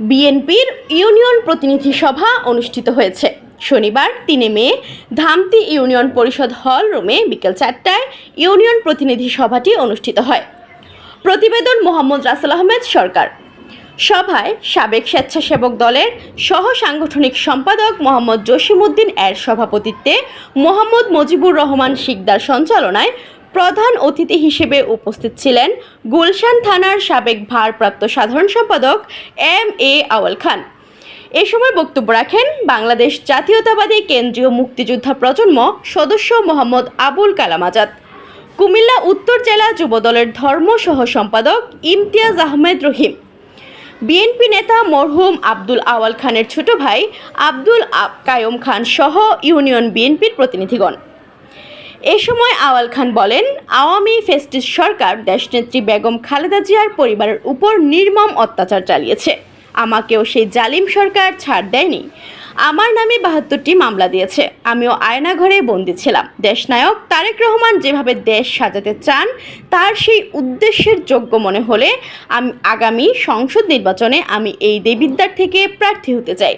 বিএনপির ইউনিয়ন প্রতিনিধি সভা অনুষ্ঠিত হয়েছে। শনিবার তিনে মে, ধামতি ইউনিয়ন পরিষদ হল রুমে বিকেল চারটায় ইউনিয়ন প্রতিনিধি সভাটি অনুষ্ঠিত হয়। প্রতিবেদন মোহাম্মদ রাসেল আহমেদ, সরকার। সভায় সাবেক স্বেচ্ছাসেবক দলের সহ সাংগঠনিক সম্পাদক মোহাম্মদ জসিমউদ্দিন এর সভাপতিত্বে মোহাম্মদ মজিবুর রহমান শিকদার সঞ্চালনায় প্রধান অতিথি হিসেবে উপস্থিত ছিলেন গুলশান থানার সাবেক ভারপ্রাপ্ত সাধারণ সম্পাদক এম এ আওয়াল খান। এ সময় বক্তব্য রাখেন বাংলাদেশ জাতীয়তাবাদী কেন্দ্রীয় মুক্তিযোদ্ধা প্রজন্ম সদস্য মোহাম্মদ আবুল কালাম আজাদ। কুমিল্লা উত্তর জেলা যুবদলের ধর্ম সহ সম্পাদক ইমতিয়াজ আহমেদ রহিম। বিএনপি নেতা মরহুম আব্দুল আওয়াল খানের ছোট ভাই আব্দুল কায়ুম খান সহ ইউনিয়ন বিএনপির প্রতিনিধিগণ। এ সময় আওয়াল খান বলেন, আওয়ামী ফেস্টিস সরকার দেশনেত্রী বেগম খালেদা জিয়ার পরিবারের উপর নির্মম অত্যাচার চালিয়েছে। আমাকেও সেই জালিম সরকার ছাড় দেয়নি। আমার নামে বাহাত্তরটি মামলা দিয়েছে। আমিও আয়নাঘরে বন্দি ছিলাম। দেশনায়ক তারেক রহমান যেভাবে দেশ সাজাতে চান, তার সেই উদ্দেশ্যের যোগ্য মনে হলে আমি আগামী সংসদ নির্বাচনে আমি এই দেবিদ্বার থেকে প্রার্থী হতে চাই।